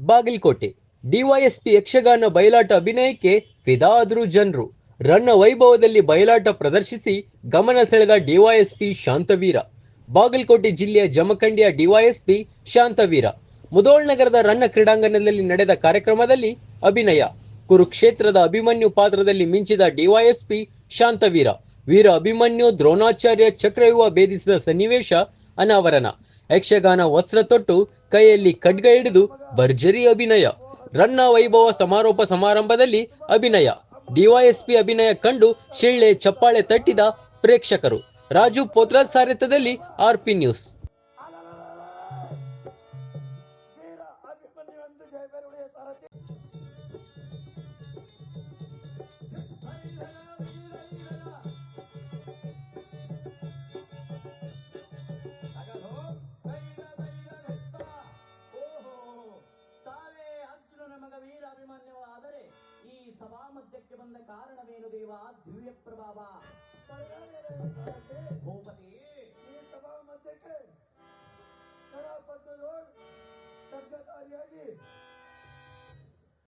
Bagalkot. DYSP Yakshagana ಬಯಲಾಟ ಅಭಿನಯಕ್ಕೆ ಫಿದಾ ಆದರು ಜನರು. ರನ್ನ ವೈಭವದಲ್ಲಿ ಬಯಲಾಟ ಪ್ರದರ್ಶಿಸಿ ಗಮನ ಸೆಳೆದ ಡಿವೈಎಸ್ಪಿ ಶಾಂತವೀರ. ಬಾಗಲಕೋಟೆ ಜಿಲ್ಲೆಯ ಜಮಖಂಡಿಯ ಡಿವೈಎಸ್ಪಿ ಶಾಂತವೀರ. ಮುದೋಳ್ ನಗರದ ರನ್ನ ಕ್ರೀಡಾಂಗಣದಲ್ಲಿ ನಡೆದ ಕಾರ್ಯಕ್ರಮದಲ್ಲಿ ಅಭಿನಯ. ಕುರುಕ್ಷೇತ್ರದ ಅಭಿಮನ್ಯು ಪಾತ್ರದಲ್ಲಿ ಮಿಂಚಿದ ಡಿವೈಎಸ್ಪಿ ಶಾಂತವೀರ. ವೀರ ಅಭಿಮನ್ಯು ದ್ರೋಣಾಚಾರ್ಯ ಚಕ್ರವ್ಯೂಹ ಭೇದಿಸಿದ ಸನ್ನಿವೇಶ ಅನಾವರಣ. ಯಕ್ಷಗಾನ ವಸ್ತ್ರ ತೊಟ್ಟು ಕೈಯಲ್ಲಿ ಖಡ್ಗ ಹಿಡಿದು ಭರ್ಜರಿ ಅಭಿನಯ. ರನ್ನ ವೈಭವ ಸಮಾರೋಪ ಸಮಾರಂಭದಲ್ಲಿ ಅಭಿನಯ. ಡಿವೈಎಸ್ಪಿ ಅಭಿನಯ ಕಂಡು ಶಿಳ್ಳೆ ಚಪ್ಪಾಳೆ ತಟ್ಟಿದ ಪ್ರೇಕ್ಷಕರು. ರಾಜು ಪೋತ್ರಾಜ್ ಸಾರಥ್ಯದಲ್ಲಿ ಆರ್ಪಿ ನ್ಯೂಸ್. ಸಭಾ ಮಧ್ಯಕ್ಕೆ ಬಂದ ಕಾರಣವೇನು ದೇವ? ದಿವ್ಯ ಪ್ರಭಾವ. ಭೂಪತಿ ಈ ಸಭಾ ಮಧ್ಯಕ್ಕೆ ಕಲಾಪದ್ದು ತಜ್ಞತಾರಿಯಾಗಿ